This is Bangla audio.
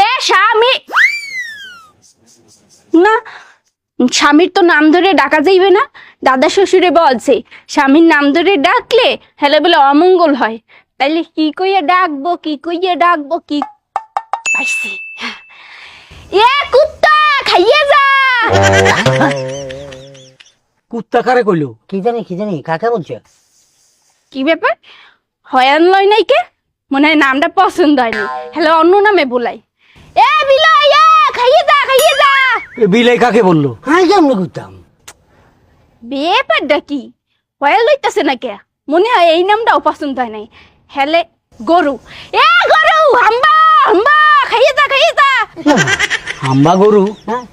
এ স্বামী! না স্বামীর তো নাম ধরে ডাকা যাইবে না। দাদা শ্বশুরে বলছে স্বামীর নাম ধরে ডাকলে হেলে বলে অমঙ্গল হয়। তাইলে কি কইয়া ডাকবো কি কইয়া ডাকবো কি পাইছি? এ কুত্তা খাইয়ে যা! কুত্তা কারে কইলো? কি জানি কি জানি কাকে বলছে? কি ব্যাপার? হয়ান লয় নাই কে? মনে হয় নামটা পছন্দ হয়নি। হ্যালো অন্য নামে বলাই। এ বিলাই এ খাইয়ে যা খাইয়ে যা এ বিলাই কাকে বলল? আমি কেমনে করতাম ব্যাপারটা কি? হয়াল লইতেছে না কে মনে হয় এই নামটাও পছন্দ হয় নাই। হেলে গরু। এ গরু হাম্বা হাম্বা খাইয়ে যা খাইয়ে যা হাম্বা গরু? হ্যাঁ!